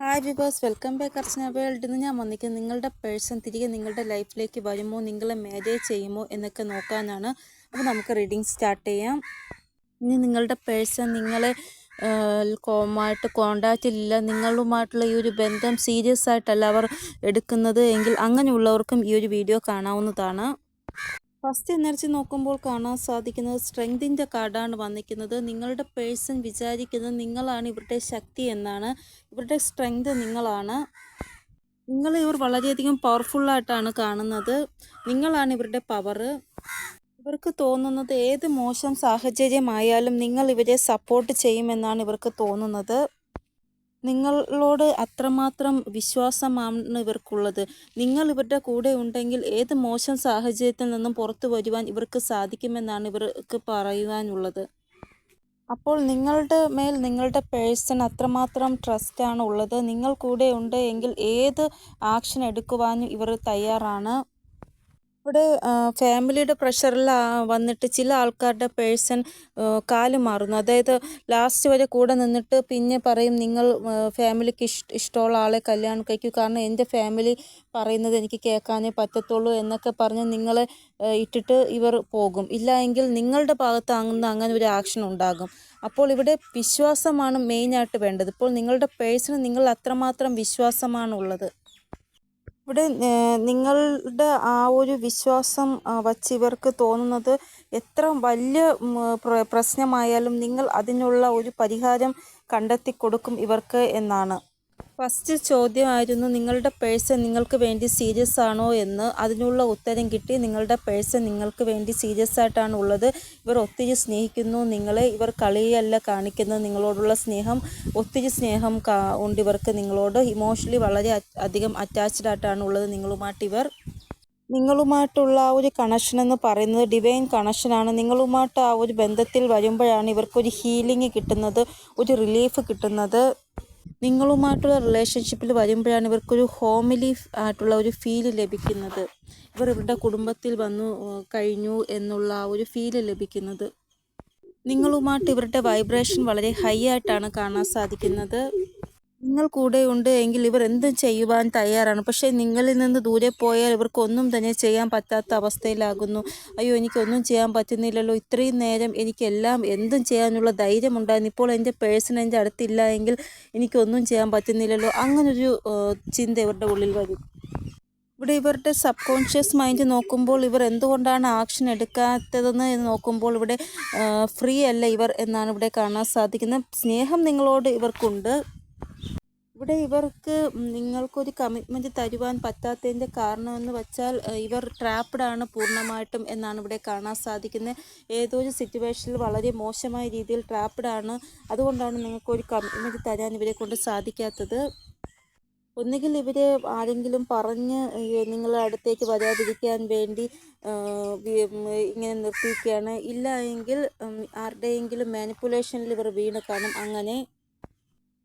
Hi ബിബോസ് welcome back Archana world ഇന്ന് ഞാൻ വന്നിരിക്കുന്നത് നിങ്ങളുടെ പേഴ്സൺ തിരികെ നിങ്ങളുടെ ലൈഫിലേക്ക് വരുമോ നിങ്ങളെ മാരേജ് ചെയ്യുമോ എന്നൊക്കെ നോക്കാനാണ്. അപ്പോൾ നമുക്ക് റീഡിങ് സ്റ്റാർട്ട് ചെയ്യാം. ഇനി നിങ്ങളുടെ പേഴ്സൺ നിങ്ങളെ കോമായിട്ട് കോണ്ടാക്റ്റിലില്ല നിങ്ങളുമായിട്ടുള്ള ഈ ഒരു ബന്ധം സീരിയസ് ആയിട്ടല്ല അവർ എടുക്കുന്നത് എങ്കിൽ അങ്ങനെയുള്ളവർക്കും ഈ ഒരു വീഡിയോ കാണാവുന്നതാണ്. ഫസ്റ്റ് എനർജി നോക്കുമ്പോൾ കാണാൻ സാധിക്കുന്നത് സ്ട്രെങ്തിന്റെ കാർഡാണ് വന്നിരിക്കുന്നത്. നിങ്ങളുടെ പേഴ്സൺ വിചാരിക്കുന്നത് നിങ്ങളാണ് ഇവരുടെ ശക്തി എന്നാണ്. ഇവരുടെ സ്ട്രെങ്ത് നിങ്ങളാണ്. നിങ്ങൾ ഇവർ വളരെയധികം പവർഫുള്ളായിട്ടാണ് കാണുന്നത്. നിങ്ങളാണ് ഇവരുടെ പവർ ഇവർക്ക് തോന്നുന്നത് ഏത് മോശം സാഹചര്യമായാലും നിങ്ങൾ ഇവരെ സപ്പോർട്ട് ചെയ്യുമെന്നാണ് ഇവർക്ക് തോന്നുന്നത്. നിങ്ങളോട് അത്രമാത്രം വിശ്വാസമാണ് ഇവർക്കുള്ളത്. നിങ്ങൾ ഇവരുടെ കൂടെ ഉണ്ടെങ്കിൽ ഏത് മോശം സാഹചര്യത്തിൽ നിന്നും പുറത്തു വരുവാൻ ഇവർക്ക് സാധിക്കുമെന്നാണ് ഇവർക്ക് പറയുവാനുള്ളത് അപ്പോൾ നിങ്ങളുടെ മേൽ നിങ്ങളുടെ പേഴ്സൺ അത്രമാത്രം ട്രസ്റ്റാണ് ഉള്ളത് നിങ്ങൾ കൂടെ ഉണ്ട് എങ്കിൽ ഏത് ആക്ഷൻ എടുക്കുവാനും ഇവർ തയ്യാറാണ്. ഇവിടെ ഫാമിലിയുടെ പ്രഷറിൽ വന്നിട്ട് ചില ആൾക്കാരുടെ പേഴ്സൺ കാൽ മാറുന്നു. അതായത് ലാസ്റ്റ് വരെ കൂടെ നിന്നിട്ട് പിന്നെ പറയും നിങ്ങൾ ഫാമിലിക്ക് ഇഷ്ട ഇഷ്ടമുള്ള ആളെ കല്യാണം കഴിക്കൂ. കാരണം എന്റെ ഫാമിലി പറയുന്നത് എനിക്ക് കേൾക്കാനേ പറ്റത്തുള്ളൂ എന്നൊക്കെ പറഞ്ഞ് നിങ്ങളെ ഇട്ടിട്ട് ഇവർ പോകും. ഇല്ല എങ്കിൽ നിങ്ങളുടെ ഭാഗത്ത് അങ്ങ് അങ്ങനെ ഒരു ആക്ഷൻ ഉണ്ടാകും. അപ്പോൾ ഇവിടെ വിശ്വാസമാണ് മെയിനായിട്ട് വേണ്ടത്. ഇപ്പോൾ നിങ്ങളുടെ പേഴ്സണ് നിങ്ങൾ അത്രമാത്രം വിശ്വാസമാണുള്ളത്. ഇവിടെ നിങ്ങളുടെ ആ ഒരു വിശ്വാസം വച്ച് ഇവർക്ക് തോന്നുന്നത് എത്ര വലിയ പ്രശ്നമായാലും നിങ്ങൾ അതിനുള്ള ഒരു പരിഹാരം കണ്ടെത്തി കൊടുക്കും ഇവർക്ക് എന്നാണ്. ഫസ്റ്റ് ചോദ്യമായിരുന്നു നിങ്ങളുടെ പേഴ്സൺ നിങ്ങൾക്ക് വേണ്ടി സീരിയസ് ആണോ? എന്ന്. അതിനുള്ള ഉത്തരം കിട്ടി നിങ്ങളുടെ പേഴ്സൺ നിങ്ങൾക്ക് വേണ്ടി സീരിയസ് ആയിട്ടാണ് ഉള്ളത്. ഇവർ ഒത്തിരി സ്നേഹിക്കുന്നു. നിങ്ങളെ ഇവർ കളിയല്ല കാണിക്കുന്നത്. നിങ്ങളോടുള്ള സ്നേഹം ഒത്തിരി സ്നേഹം ഉണ്ട് ഇവർക്ക് നിങ്ങളോട്. ഇമോഷണലി വളരെ അധികം അറ്റാച്ച്ഡ് ആയിട്ടാണ് ഉള്ളത് നിങ്ങളുമായിട്ട് ഇവർ. നിങ്ങളുമായിട്ടുള്ള ആ ഒരു കണക്ഷൻ എന്ന് പറയുന്നത് ഡിവൈൻ കണക്ഷനാണ് നിങ്ങളുമായിട്ട് ആ ഒരു ബന്ധത്തിൽ വരുമ്പോഴാണ് ഇവർക്കൊരു ഹീലിംഗ് കിട്ടുന്നത് ഒരു റിലീഫ് കിട്ടുന്നത്. നിങ്ങളുമായിട്ടുള്ള റിലേഷൻഷിപ്പിൽ വരുമ്പോഴാണ് ഇവർക്കൊരു ഹോമിലി ആയിട്ടുള്ള ഒരു ഫീൽ ലഭിക്കുന്നത്. ഇവർ ഇവരുടെ കുടുംബത്തിൽ വന്നു കഴിഞ്ഞു എന്നുള്ള ഒരു ഫീൽ ലഭിക്കുന്നത്. നിങ്ങളുമായിട്ട് ഇവരുടെ വൈബ്രേഷൻ വളരെ ഹൈ ആയിട്ടാണ് കാണാൻ സാധിക്കുന്നത്. നിങ്ങൾ കൂടെ ഉണ്ട് എങ്കിൽ ഇവർ എന്തും ചെയ്യുവാൻ തയ്യാറാണ്. പക്ഷേ നിങ്ങളിൽ നിന്ന് ദൂരെ പോയാൽ ഇവർക്കൊന്നും തന്നെ ചെയ്യാൻ പറ്റാത്ത അവസ്ഥയിലാകുന്നു. അയ്യോ എനിക്കൊന്നും ചെയ്യാൻ പറ്റുന്നില്ലല്ലോ. ഇത്രയും നേരം എനിക്കെല്ലാം എന്തും ചെയ്യാനുള്ള ധൈര്യം ഉണ്ടായിരുന്നു. ഇപ്പോൾ എന്റെ പേഴ്സൺ എന്റെ അടുത്തില്ല എങ്കിൽ എനിക്കൊന്നും ചെയ്യാൻ പറ്റുന്നില്ലല്ലോ. അങ്ങനൊരു ചിന്ത ഇവരുടെ ഉള്ളിൽ വരും. ഇവിടെ ഇവരുടെ സബ് കോൺഷ്യസ് മൈൻഡ് നോക്കുമ്പോൾ ഇവർ എന്തുകൊണ്ടാണ് ആക്ഷൻ എടുക്കാത്തതെന്ന് നോക്കുമ്പോൾ ഇവിടെ ഫ്രീ അല്ല ഇവർ എന്നാണ് ഇവിടെ കാണാൻ സാധിക്കുന്നത്. സ്നേഹം നിങ്ങളോട് ഇവർക്കുണ്ട്. ഇവിടെ ഇവർക്ക് നിങ്ങൾക്കൊരു കമ്മിറ്റ്മെന്റ് തരുവാൻ പറ്റാത്തതിന്റെ കാരണമെന്ന് വെച്ചാൽ ഇവർ ട്രാപ്ഡ് ആണ് പൂർണമായിട്ടും എന്നാണ് ഇവിടെ കാണാൻ സാധിക്കുന്നത്. ഏതോ ഒരു സിറ്റുവേഷനിൽ വളരെ മോശമായ രീതിയിൽ ട്രാപ്ഡ് ആണ്. അതുകൊണ്ടാണ് നിങ്ങൾക്കൊരു കമ്മിറ്റ്മെന്റ് തരാൻ ഇവരെ കൊണ്ട് സാധിക്കാത്തത്. ഒന്നുകിൽ ഇവരെ ആരെങ്കിലും പറഞ്ഞ് നിങ്ങളുടെ അടുത്തേക്ക് വരാതിരിക്കാൻ വേണ്ടി ഇങ്ങനെ നിർത്തിയിരിക്കുകയാണ്. ഇല്ല എങ്കിൽ ആരുടെയെങ്കിലും മാനിപ്പുലേഷനിൽ ഇവർ വീണ് കാണും. അങ്ങനെ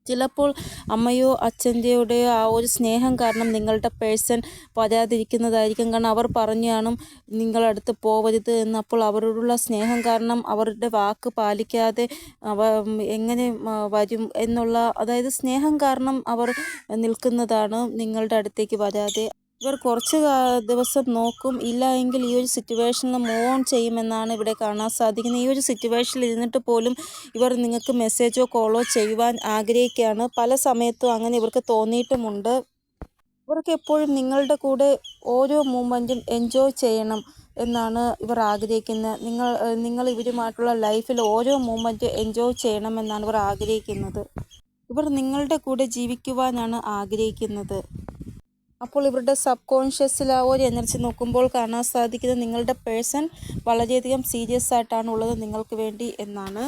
ചിലപ്പോൾ അമ്മയോ അച്ഛന്റെയോടെയോ ആ ഒരു സ്നേഹം കാരണം നിങ്ങളുടെ പേഴ്സൺ വരാതിരിക്കുന്നതായിരിക്കും കാരണം അവർ പറഞ്ഞു കാണും നിങ്ങളടുത്ത് പോവരുത് എന്ന്. അപ്പോൾ അവരോടുള്ള സ്നേഹം കാരണം അവരുടെ വാക്ക് പാലിക്കാതെ അവ എങ്ങനെ വരും എന്നുള്ള അതായത് സ്നേഹം കാരണം അവർ നിൽക്കുന്നതാണ് നിങ്ങളുടെ അടുത്തേക്ക് വരാതെ. ഇവർ കുറച്ച് ദിവസം നോക്കും. ഇല്ല എങ്കിൽ ഈ ഒരു സിറ്റുവേഷനിൽ മൂവ് ഓൺ ചെയ്യുമെന്നാണ് ഇവിടെ കാണാൻ സാധിക്കുന്നത്. ഈ ഒരു സിറ്റുവേഷനിൽ ഇരുന്നിട്ട് പോലും ഇവർ നിങ്ങൾക്ക് മെസ്സേജോ കോളോ ചെയ്യുവാൻ ആഗ്രഹിക്കുകയാണ്. പല സമയത്തും അങ്ങനെ ഇവർക്ക് തോന്നിയിട്ടുമുണ്ട്. ഇവർക്ക് എപ്പോഴും നിങ്ങളുടെ കൂടെ ഓരോ മൂമെന്റും എൻജോയ് ചെയ്യണം എന്നാണ് ഇവർ ആഗ്രഹിക്കുന്നത്. നിങ്ങൾ നിങ്ങൾ ഇവരുമായിട്ടുള്ള ലൈഫിൽ ഓരോ മൂമെന്റ് എൻജോയ് ചെയ്യണമെന്നാണ് ഇവർ ആഗ്രഹിക്കുന്നത്. ഇവർ നിങ്ങളുടെ കൂടെ ജീവിക്കുവാനാണ് ആഗ്രഹിക്കുന്നത്. അപ്പോൾ ഇവരുടെ സബ് കോൺഷ്യസിൽ ആ ഒരു എനർജി നോക്കുമ്പോൾ കാണാൻ സാധിക്കുന്നത് നിങ്ങളുടെ പേഴ്സൺ വളരെയധികം സീരിയസ് ആയിട്ടാണ് ഉള്ളത് നിങ്ങൾക്ക് വേണ്ടി എന്നാണ്.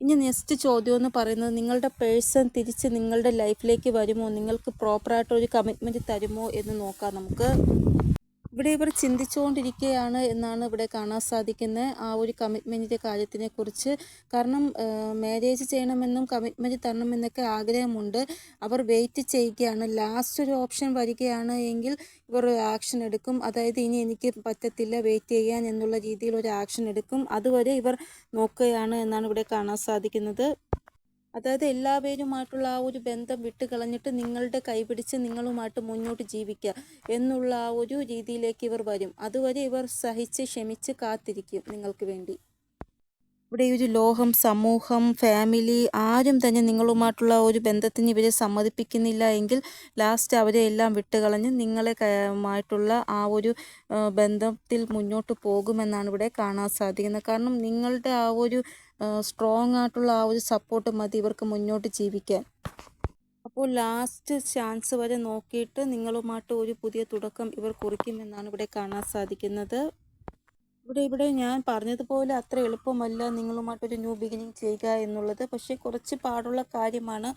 ഇനി നെക്സ്റ്റ് ചോദ്യം എന്ന് പറയുന്നത് നിങ്ങളുടെ പേഴ്സൺ തിരിച്ച് നിങ്ങളുടെ ലൈഫിലേക്ക് വരുമോ? നിങ്ങൾക്ക് പ്രോപ്പറായിട്ട് ഒരു കമ്മിറ്റ്മെന്റ് തരുമോ എന്ന് നോക്കാം നമുക്ക്. ഇവിടെ ഇവർ ചിന്തിച്ചുകൊണ്ടിരിക്കുകയാണ് എന്നാണ് ഇവിടെ കാണാൻ സാധിക്കുന്നത് ആ ഒരു കമ്മിറ്റ്മെന്റിന്റെ കാര്യത്തിനെ കുറിച്ച് കാരണം മാരേജ് ചെയ്യണമെന്നും കമ്മിറ്റ്മെന്റ് തരണമെന്നൊക്കെ ആഗ്രഹമുണ്ട്. അവർ വെയിറ്റ് ചെയ്യുകയാണ്. ലാസ്റ്റ് ഒരു ഓപ്ഷൻ വരികയാണ് എങ്കിൽ ഇവർ ഒരു ആക്ഷൻ എടുക്കും. അതായത് ഇനി എനിക്ക് പറ്റത്തില്ല വെയിറ്റ് ചെയ്യാൻ എന്നുള്ള രീതിയിൽ ഒരു ആക്ഷൻ എടുക്കും. അതുവരെ ഇവർ നോക്കുകയാണ് എന്നാണ് ഇവിടെ കാണാൻ സാധിക്കുന്നത്. അതായത് എല്ലാവരുമായിട്ടുള്ള ആ ഒരു ബന്ധം വിട്ട് കളഞ്ഞിട്ട് നിങ്ങളുടെ കൈപിടിച്ച് നിങ്ങളുമായിട്ട് മുന്നോട്ട് ജീവിക്കുക എന്നുള്ള ആ ഒരു രീതിയിലേക്ക് ഇവർ വരും. അതുവരെ ഇവർ സഹിച്ച് ക്ഷമിച്ച് കാത്തിരിക്കും നിങ്ങൾക്ക് വേണ്ടി. ഇവിടെ ഈ ഒരു ലോകം സമൂഹം ഫാമിലി ആരും തന്നെ നിങ്ങളുമായിട്ടുള്ള ഒരു ബന്ധത്തിന് ഇവരെ സമ്മതിപ്പിക്കുന്നില്ല എങ്കിൽ ലാസ്റ്റ് അവരെ എല്ലാം വിട്ടുകളഞ്ഞ് നിങ്ങളെ ആയിട്ടുള്ള ആ ഒരു ബന്ധത്തിൽ മുന്നോട്ട് പോകുമെന്നാണ് ഇവിടെ കാണാൻ സാധിക്കുന്നത്. കാരണം നിങ്ങളുടെ ആ ഒരു സ്ട്രോങ് ആയിട്ടുള്ള ആ ഒരു സപ്പോർട്ട് മതി ഇവർക്ക് മുന്നോട്ട് ജീവിക്കാൻ. അപ്പോൾ ലാസ്റ്റ് ചാൻസ് വരെ നോക്കിയിട്ട് നിങ്ങളുമായിട്ട് ഒരു പുതിയ തുടക്കം ഇവർ കുറിക്കുമെന്നാണ് ഇവിടെ കാണാൻ സാധിക്കുന്നത്. ഇവിടെ ഇവിടെ ഞാൻ പറഞ്ഞതുപോലെ അത്ര എളുപ്പമല്ല നിങ്ങളുമായിട്ടൊരു ന്യൂ ബിഗിനിങ് ചെയ്യുക എന്നുള്ളത്. പക്ഷേ കുറച്ച് പാടുള്ള കാര്യമാണ്.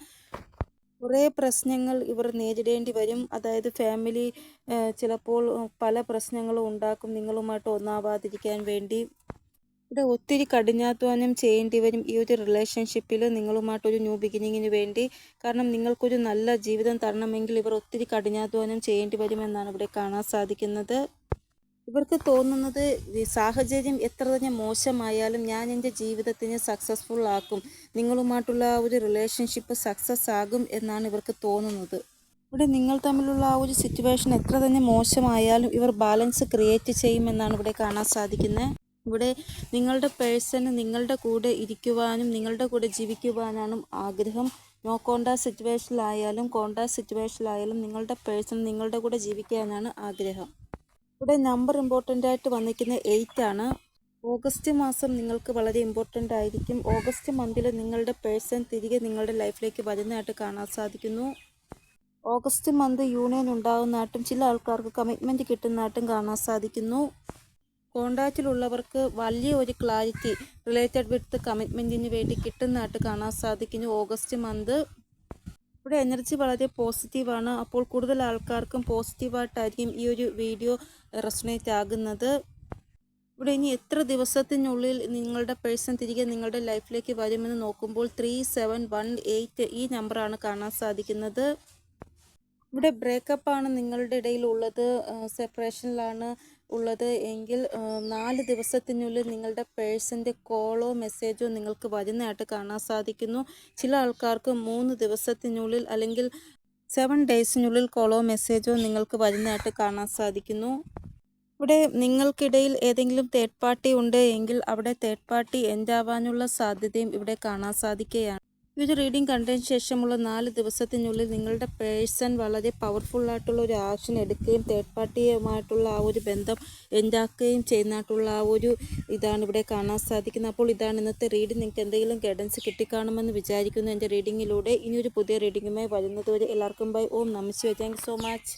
കുറേ പ്രശ്നങ്ങൾ ഇവർ നേരിടേണ്ടി വരും. അതായത് ഫാമിലി ചിലപ്പോൾ പല പ്രശ്നങ്ങളും ഉണ്ടാക്കും നിങ്ങളുമായിട്ട് ഒന്നാവാതിരിക്കാൻ വേണ്ടി. ഇവിടെ ഒത്തിരി കഠിനാധ്വാനം ചെയ്യേണ്ടി വരും ഈ ഒരു റിലേഷൻഷിപ്പിൽ നിങ്ങളുമായിട്ടൊരു ന്യൂ ബിഗിനിങ്ങിന് വേണ്ടി. കാരണം നിങ്ങൾക്കൊരു നല്ല ജീവിതം തരണമെങ്കിൽ ഇവർ ഒത്തിരി കഠിനാധ്വാനം ചെയ്യേണ്ടി വരുമെന്നാണ് ഇവിടെ കാണാൻ സാധിക്കുന്നത്. ഇവർക്ക് തോന്നുന്നത് സാഹചര്യം എത്ര തന്നെ മോശമായാലും ഞാൻ എന്റെ ജീവിതത്തിന് സക്സസ്ഫുൾ ആക്കും. നിങ്ങളുമായിട്ടുള്ള ഒരു റിലേഷൻഷിപ്പ് സക്സസ് ആകും എന്നാണ് ഇവർക്ക് തോന്നുന്നത്. ഇവിടെ നിങ്ങൾ തമ്മിലുള്ള ആ ഒരു സിറ്റുവേഷൻ എത്ര തന്നെ മോശമായാലും ഇവർ ബാലൻസ് ക്രിയേറ്റ് ചെയ്യുമെന്നാണ് ഇവിടെ കാണാൻ സാധിക്കുന്നത്. ഇവിടെ നിങ്ങളുടെ പേഴ്സണ് നിങ്ങളുടെ കൂടെ ഇരിക്കുവാനും നിങ്ങളുടെ കൂടെ ജീവിക്കുവാനാണ് ആഗ്രഹം. നോ കോണ്ടാക്ട് സിറ്റുവേഷനിലായാലും കോണ്ടാക്ട് സിറ്റുവേഷനിലായാലും നിങ്ങളുടെ പേഴ്സൺ നിങ്ങളുടെ കൂടെ ജീവിക്കാനാണ് ആഗ്രഹം. ഇവിടെ നമ്പർ ഇമ്പോർട്ടന്റ് ആയിട്ട് വന്നിരിക്കുന്ന എയ്റ്റ് ആണ്. ഓഗസ്റ്റ് മാസം നിങ്ങൾക്ക് വളരെ ഇമ്പോർട്ടന്റ് ആയിരിക്കും. ഓഗസ്റ്റ് മന്തിൽ നിങ്ങളുടെ പേഴ്സൺ തിരികെ നിങ്ങളുടെ ലൈഫിലേക്ക് വരുന്നതായിട്ട് കാണാൻ സാധിക്കുന്നു. ഓഗസ്റ്റ് മന്ത് യൂണിയൻ ഉണ്ടാകുന്നതായിട്ടും ചില ആൾക്കാർക്ക് കമ്മിറ്റ്മെന്റ് കിട്ടുന്നതായിട്ടും കാണാൻ സാധിക്കുന്നു. കോണ്ടാക്റ്റിലുള്ളവർക്ക് വലിയ ഒരു ക്ലാരിറ്റി റിലേറ്റഡ് വിത്ത് കമ്മിറ്റ്മെന്റിന് വേണ്ടി കിട്ടുന്നതായിട്ട് കാണാൻ സാധിക്കുന്നു. ഓഗസ്റ്റ് മന്ത് ഇവിടെ എനർജി വളരെ പോസിറ്റീവാണ് അപ്പോൾ കൂടുതൽ ആൾക്കാർക്കും പോസിറ്റീവായിട്ടായിരിക്കും ഈ ഒരു വീഡിയോ റെസണേറ്റ് ആകുന്നത്. ഇവിടെ ഇനി എത്ര ദിവസത്തിനുള്ളിൽ നിങ്ങളുടെ പേഴ്സൺ തിരികെ നിങ്ങളുടെ ലൈഫിലേക്ക് വരുമെന്ന് നോക്കുമ്പോൾ ത്രീ സെവൻ വൺ എയ്റ്റ് ഈ നമ്പറാണ് കാണാൻ സാധിക്കുന്നത്. ഇവിടെ ബ്രേക്കപ്പ് ആണ് നിങ്ങളുടെ ഇടയിൽ ഉള്ളത് സെപ്പറേഷനിലാണ് ഉള്ളത്. എങ്കിൽ നാല് ദിവസത്തിനുള്ളിൽ നിങ്ങളുടെ പേഴ്സന്റെ കോളോ മെസ്സേജോ നിങ്ങൾക്ക് വരുന്നതായിട്ട് കാണാൻ സാധിക്കുന്നു. ചില ആൾക്കാർക്ക് മൂന്ന് ദിവസത്തിനുള്ളിൽ അല്ലെങ്കിൽ സെവൻ ഡേയ്സിനുള്ളിൽ കോളോ മെസ്സേജോ നിങ്ങൾക്ക് വരുന്നതായിട്ട് കാണാൻ സാധിക്കുന്നു. ഇവിടെ നിങ്ങൾക്കിടയിൽ ഏതെങ്കിലും തേർഡ് പാർട്ടി ഉണ്ട് എങ്കിൽ അവിടെ തേർഡ് പാർട്ടി എൻഡ് ആവാനുള്ള സാധ്യതയും ഇവിടെ കാണാൻ സാധിക്കുകയാണ്. ഈ ഒരു റീഡിംഗ് കണ്ടതിന് ശേഷമുള്ള നാല് ദിവസത്തിനുള്ളിൽ നിങ്ങളുടെ പേഴ്സൺ വളരെ പവർഫുള്ളായിട്ടുള്ള ഒരു ആക്ഷൻ എടുക്കുകയും തേർഡ് പാർട്ടിയുമായിട്ടുള്ള ആ ഒരു ബന്ധം എന്താക്കുകയും ചെയ്യുന്നതായിട്ടുള്ള ആ ഒരു ഇതാണ് ഇവിടെ കാണാൻ സാധിക്കുന്നത്. അപ്പോൾ ഇതാണ് ഇന്നത്തെ റീഡിംഗ് നിങ്ങൾക്ക് എന്തെങ്കിലും ഗൈഡൻസ് കിട്ടിക്കാണുമെന്ന് വിചാരിക്കുന്നു എന്റെ റീഡിങ്ങിലൂടെ ഇനിയൊരു പുതിയ റീഡിങ്ങുമായി വരുന്നതുവരെ എല്ലാവർക്കും ബൈ ഓം നമസ്യോ താങ്ക് സോ മച്ച്